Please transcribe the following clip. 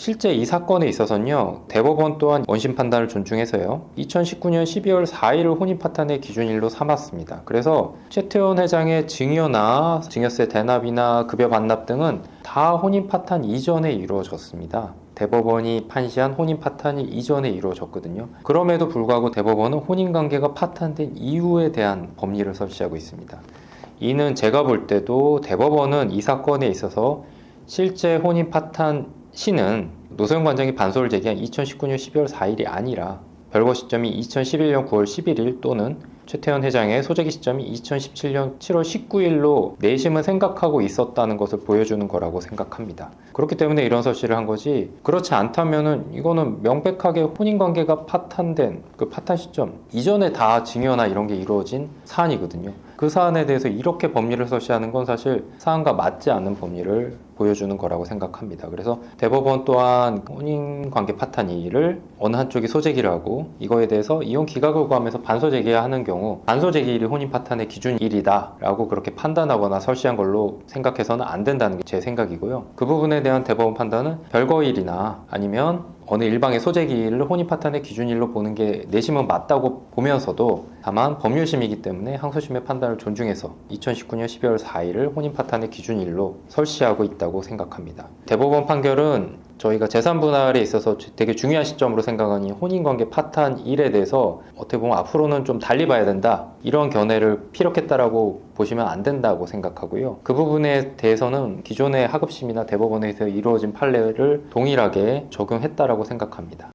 실제 이 사건에 있어서는요, 대법원 또한 원심 판단을 존중해서요, 2019년 12월 4일을 혼인 파탄의 기준일로 삼았습니다. 그래서 최태원 회장의 증여나 증여세 대납이나 급여 반납 등은 다 혼인 파탄 이전에 이루어졌습니다. 대법원이 판시한 혼인 파탄이 이전에 이루어졌거든요. 그럼에도 불구하고 대법원은 혼인 관계가 파탄된 이후에 대한 법리를 설치하고 있습니다. 이는 제가 볼 때도 대법원은 이 사건에 있어서 실제 혼인 파탄 시는 노소영 관장이 반소를 제기한 2019년 12월 4일이 아니라 별거 시점이 2011년 9월 11일 또는 최태원 회장의 소재기 시점이 2017년 7월 19일로 내심은 생각하고 있었다는 것을 보여주는 거라고 생각합니다. 그렇기 때문에 이런 설치를 한 거지 그렇지 않다면은 이거는 명백하게 혼인 관계가 파탄된 그 파탄 시점 이전에 다 증여나 이런 게 이루어진 사안이거든요. 그 사안에 대해서 이렇게 법리를 설치하는 건 사실 사안과 맞지 않는 법리를 보여주는 거라고 생각합니다. 그래서 대법원 또한 혼인 관계 파탄이를 어느 한쪽이 소제기를 하고 이거에 대해서 이혼 기각을 구하면서 반소 제기하는 경우 반소 제기일이 혼인 파탄의 기준 일이다라고 그렇게 판단하거나 설치한 걸로 생각해서는 안 된다는 게 제 생각이고요. 그 부분에 대한 대법원 판단은 별거일이나 아니면 어느 일방의 소재기일을 혼인 파탄의 기준일로 보는 게 내심은 맞다고 보면서도 다만 법률심이기 때문에 항소심의 판단을 존중해서 2019년 12월 4일을 혼인 파탄의 기준일로 설치하고 있다고 생각합니다. 대법원 판결은 저희가 재산 분할에 있어서 되게 중요한 시점으로 생각하니 혼인관계 파탄 일에 대해서 어떻게 보면 앞으로는 좀 달리 봐야 된다 이런 견해를 피력했다라고 보시면 안 된다고 생각하고요. 그 부분에 대해서는 기존의 하급심이나 대법원에서 이루어진 판례를 동일하게 적용했다라고 생각합니다.